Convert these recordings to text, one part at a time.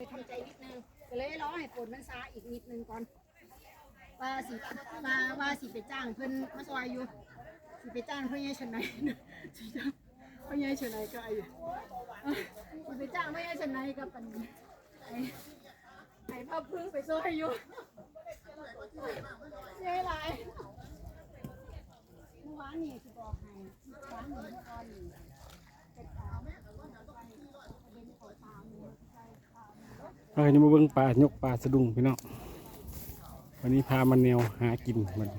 ทำใจนิดนึงก็เลยรอให้ฝนมันซาอีกนิดนึงก่อน ว่าสิว่าว่าสิไปจ้างเพิ่นมาซอยอยู่ สิไปจ้างเพิ่นยังชนไหนสิจ้างเพิ่นยังชนไหนก็ไอ้สิไปจ้างเพิ่นยังชนไหนก็เป็นไอ้ไอ้พ่อพึ่งไปซอยอยู่เสียหลายเมื่อวานนี่สิบอกให้เมื่อวานนี่ตอนนี้เป็นข่าวเป็นข่าวตามนี่ใช่ข่าวนี่ เอาให้มาเบิ่งปลายกปลาสะดุ้งพี่น้องวันนี้พามันแนวหากินมัน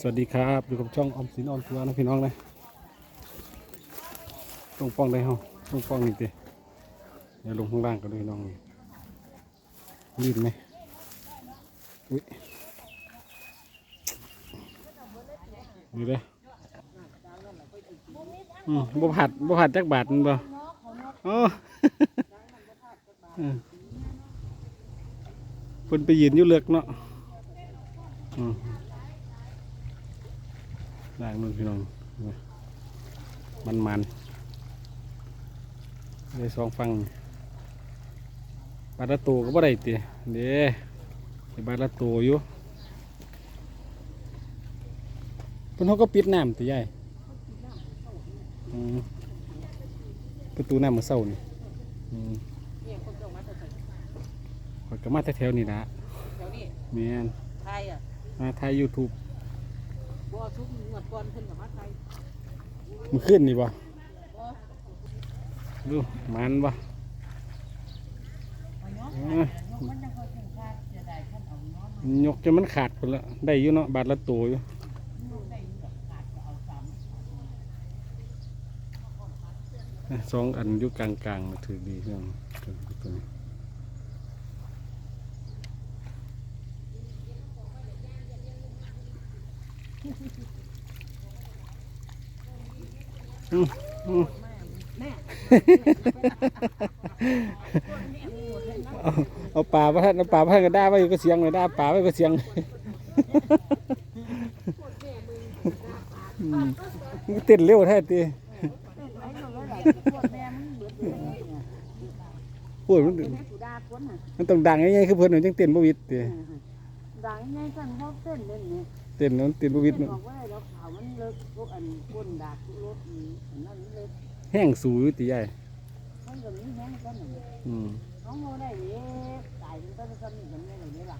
สวัสดีครับอยู่กับช่องอมสินออนทัวร์นะพี่น้องนะลงป้องได้เฮาลงป้องนี่ติเดี๋ยวลงข้างล่างกันด้วยน้องรีบไหมอุ้ยนี่เด้ออืมบ่ผัดบ่ผัดจักบาทมันบ่โอ้อืม เพิ่นไปยืนอยู่เลือกเนาะได้มึงพี่น้องมันมันๆได้สองฟังบาดละตัวก็บ่ได้ติเด้ได้บาดละตัวอยู่เพิ่นเขาก็ปิดน้ำติใหญ่ประตูน้ำมือเศร้านี่ย ก็มาแต่แถวๆนี่นะเดี๋ยวนี้แม่นไทยอะมาถ่ายยูทูบบัวทุกงวดก่อนเพิ่นกับมาไทยมันขึ้นนี่บ่บ่ดูมันบ่เอ้ยมันยังพอถึงคาดจะได้ท่านเอาน้องยกจนมันขาดคนละได้อยู่เนาะบาทละตัวอยู่ลูกได้อยู่ดอกขาดก็เอาสามนะสองอันอยู่กลางๆถือดีเรื่องตัวตัวนี้อืมอืม แม่ เอาเอาปลาพระท่านเอาปลาพระท่านก็ได้ไว้ก็เสียงเลยได้ปลาไว้ก็เสียงมันเต้นเร็วแท้ตีไอ้ยมันเบิดเลยเนี่ยพูดมันมันต้องดังง่ายๆคือเพิ่อนมันจังเต้นบวิดตีดังง่านเขาเต้นเล่นนี่ เต้นแล้วมันเต้นบ่วิดเต้นเนาะบอกว่าเราขาวมันเลิกพวกอันคนด่าทุกรถนี่อันนั้นเลิกแห้งสูอยู่ติใหญ่มันก็มีแห้งกันน่ะอืมน้องโมได้เด้ตายมันก็จะซ้ำนี่กันแม่เลยล่ะ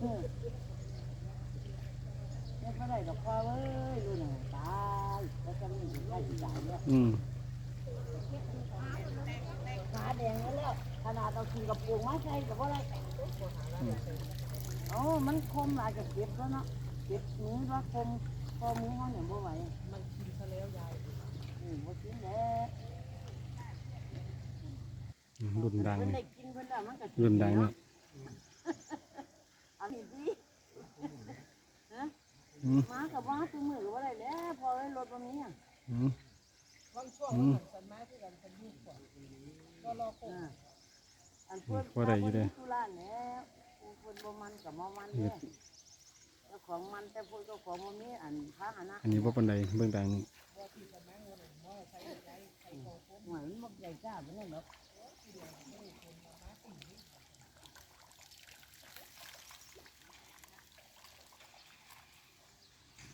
เออเนี่ยบ่ได้ดอกพ่อเว้ยลูกน่ะตายแล้วซ้ำนี่ก็ได้สิตายแล้วอืมขาแดงแล้วแล้วขนาดเรากินกับปูมาใส่กับอะไรโอ้มันคมหลายจะเก็บแล้วเนาะ เก็บมือว่าคมคอมือเขาเนี่ยบ่ไหวมันกินซะแล้วยายอืมบ่กินแล้วรุ่นดังเพิ่นนี่ได้กินเพิ่นแล้วมันก็รุ่นดังนี่อันนี้ดีอืมมากับว่าตัวมือว่าอะไรแล้วพอไว้รถบ่มีอะอืมบางช่วงอืมสันมาที่กันเป็นยุคกว่าก็รอคงอันเพิ่นว่าได้อยู่เด้ธุระแล้วเพิ่นบ่มันกับบ่มันเด้ เจ้าของมันแต่เพิ่นเจ้าของบ่มีอันพาหนะอันนี้บ่ปานใดเบิ่งดังนี่เหมือนมันใหญ่จ้าเป็นนั่นเนาะ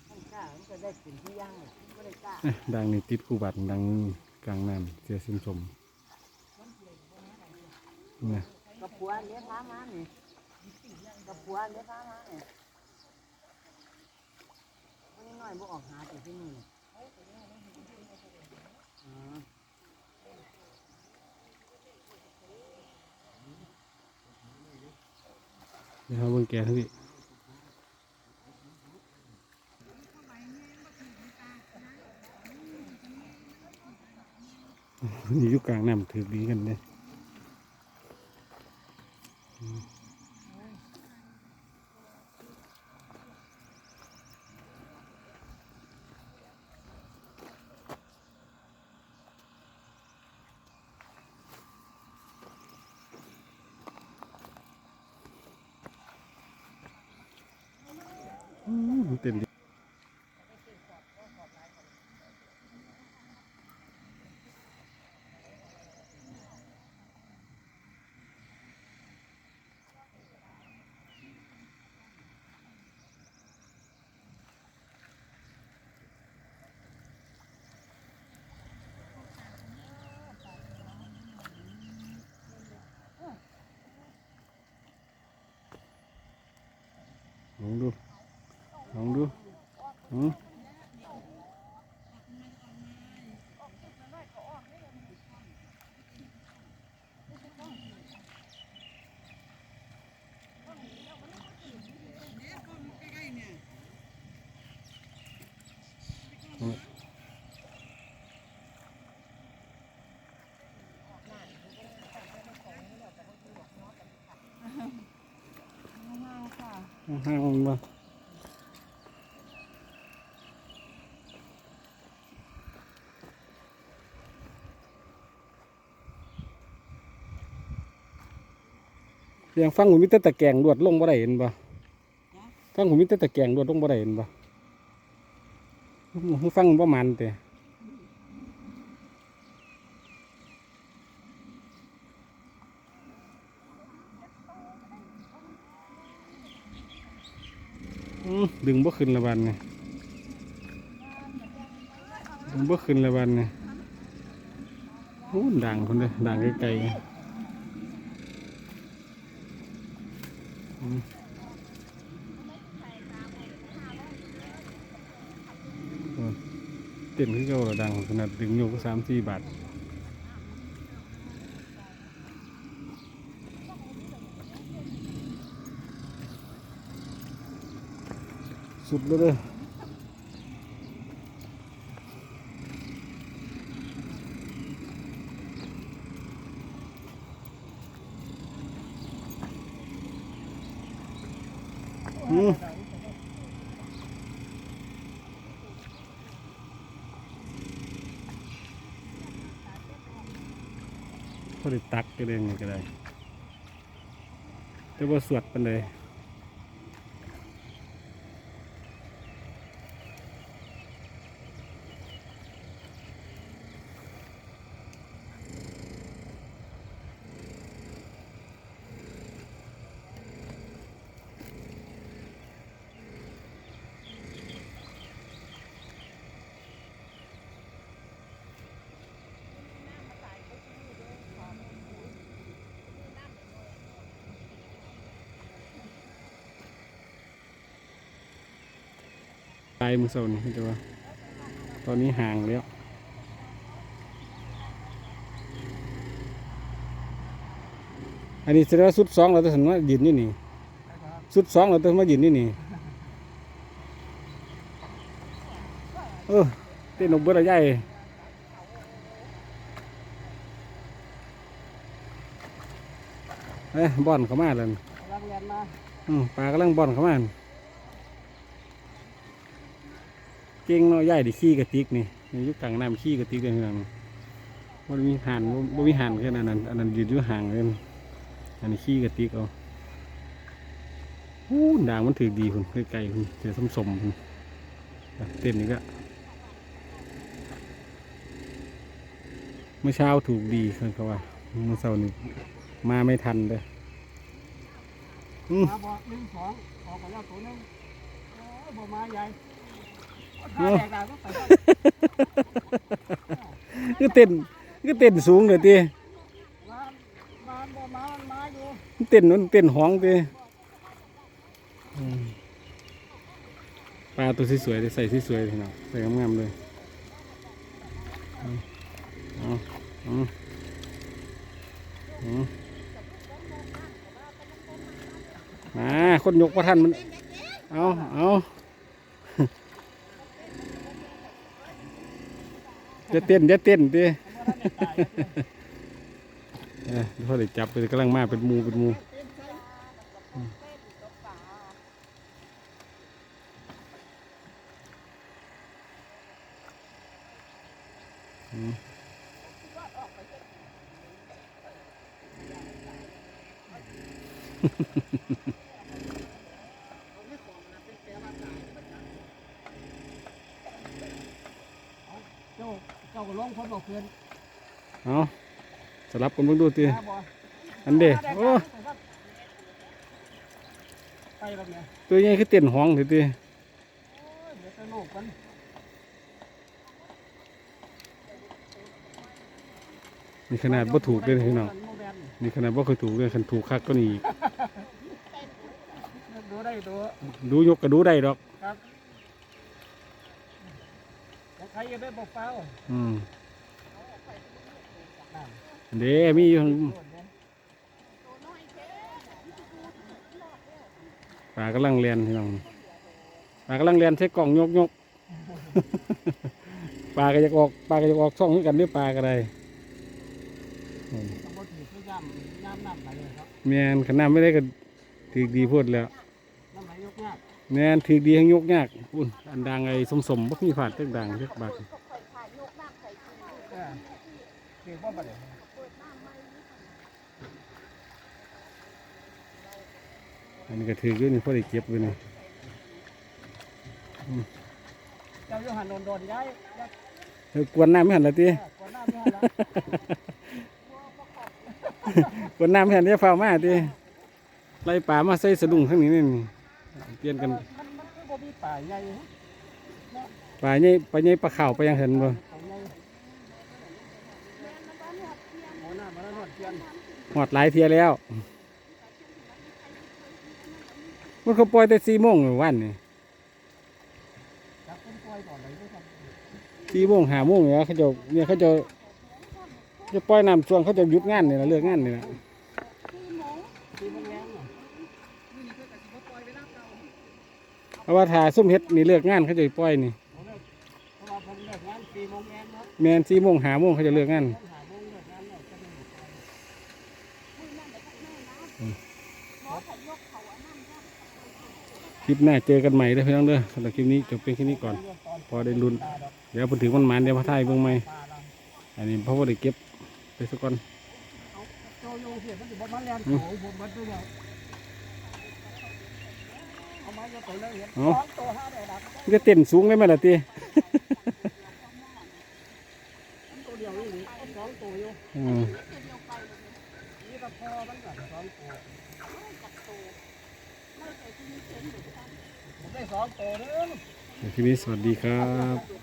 มันกล้ามันก็ได้เป็นที่ย่างเลยก็ได้กล้าเอ๊ะดังนี่ติดคู่บัตรดังกลางน้ำเสียสินชมเนี่ยกับผัวเลี้ยงพามานี่กับผัวเลี้ยงพามานี่วันนี้ น้อยบ่ออกหาแต่ที่นี่อ๋อเดี๋ยวเขาเบิ่งแกทั้งนี้นี่อยู่กลางน้ำถือดีกันเลยอืมเต็มดี อืม ห้างมันบ่เสียงฟังผมมีแต่ตะแกรงรวดลงบ่ได้เห็นบ่ฟังผมมีแต่ตะแกรงรวดลงบ่ได้เห็นบ่หูฟังบ่มันแต่อื ดึงบ่ขึ้นละบันนี่ดึงบ่ขึ้นละบันนี่โอ้ดังคนเด้อดังไกลๆเต้นขึ้นเก่าระดังขนาดดึงโยกสามสี่บาท สุดแล้วเด้ออืมพอด้ตักก็ได้ไงก็ได้ แต่ว่าสวดปันเลย ตายมือโซนแต่ว่าตอนนี้ห่างแล้วอันนี้แสดงว่าสุดสองเราต้องมายืนนี่นี่สุดสองเราต้องมายืนนี่นี่เออเต้นนกเบิดอะไรใหญ่เอ้ยบอนเข้ามาแล้วรังเรียนมาอืมปลากำลังบอนเข้ามาหั่น เก่งเนาะใหญ่ดิขี้กระติกนี่ในยุคกลางน้ำขี้กระติกเลยพี่น้องมันมีห่านบ่มีห่านแค่นั้นอันนั้นอันนั้นยืนอยู่ห่างเลยอันนี้ขี้กระติกเอาอู้ด่างมันถือดีคุณไกลๆคุณเสียสมสมๆคุณเต้นนี่ก็เมื่อเช้าถูกดีคือเขาว่าเมื่อเช้านี่มาไม่ทันเลยอืมาบอกหนึ่งสองออกไปแล้วตัวหนึงโอ้ยบ่มาใหญ่ ก็เต้นคือเต้นสูงเลยตีมามาบ่มามันมาอยู่เต้นมันเต้นห้องตีปลาตัวสวยๆเลยใส่สวยๆเลยเนาะใส่งามๆเลยอาเอาเอาเอามาคนยกประทันมัน เอาเอา จะเต้นจะเต้นตีเออพอได้จับไปกำลังมาเป็นหมูเป็นหมูอืม嗯เจ้า เจ้าก็ลงคนบอกเพื่อนเอาสลับกันเบิ่งดูตีมาบ่อันเด้โอ้ไปแล้วเนี่ยตัวใหญ่คือเต้นห้องตีตีโอ้ยเดี๋ยวจะโลกกันนี่ขนาดบ่ถูกเลยพี่น้องโมแบนนี่ขนาดบ่เคยถูกเลยคันถูกคักก็นี่อีกดูได้ตัวดูยกก็ดูได้ดอกครับ ใครจะได้บอกเปล่าอืมเด้มีอยู่ปลากำลังเรียนพี่น้องปลากำลังเรียนใช้กล่องยกยกปลาก็จะออกปลาก็จะออกช่องด้วยกันด้วยปลาก็ได้อืมต้องบอกถือคือย่ำย่ำน้ำไหลเลยครับแมนขนาดไม่ได้ก็ถือดีพูดแล้วน้ำไหลยกยาก แมนถือดีให้ยกยากอุ่นอันดังไอ้สมสมๆบ่มีผาดเรื่องดังเรื่องบาดเออถือว่าบัดเลยอันนี้ก็ถืออยู่นี่พอได้เก็บไว้นี่เจ้าโยหันโดนโดนย้ายเออกวนน้ำไม่หันละตีก่อนหน้าไม่หันละกวนน้ำไม่หันจะเฝ้ามาตีไล่ป่ามาใส่สะดุ้งทั้งนี้นี่ เปลี่ยนกันมันมันคือบ่มีป่าใหญ่ป่าใหญ่ป่าใหญ่ปลาข่าวไปยังเห็นบ่ป่าใหญ่โอ้หน้ามันนวดเทียนหอดหลายเทียแล้วมันเขาปล่อยแต่สี่โมงเมื่อวันนี่จับเป็นปล่อยก่อนเลยด้วยครับสี่โมงห้าโมงเนี่ยเขาจะเนี่ยเขาจะจะปล่อยน้ำช่วงเขาจะหยุดงานนี่ละเลิกงานนี่ละ ตีมันแรงอะ เพราะว่าถ้าซุ่มเฮ็ดนี่เลิกงานเขาจะปล่อยนี่เพราะว่าเพราะว่าผมเลิกงานสี่โมงแรงเนาะแมนสี่โมงหาโมงเขาจะเลิกงานหาโมงเลิกงานคลิปหน้าเจอกันใหม่เด้อพี่น้องเด้อสำหรับคลิปนี้จบเป็นแค่นี้ก่อน พอได้ลุ้นเดี๋ยวพอถึงวันมานเดี๋ยวพระไทยเบิ่งใหม่ปลาอันนี้พราะว่าได้เก็บไปสักก่อนโจโย เสียมันจะบ่มาแรงโถผมบัดด้วยวเอาไม้มาตัวเลยเห็นสองตัวห้าแดดดับมันจะเต้นสูงได้ไหมล่ะตีตัวเดียวนี่นี่เอาสองตัวอยู่อืมนี่ก็พอมันก็สองตัวผมได้สองตัวนึงคลิปนี้สวัสดีครับ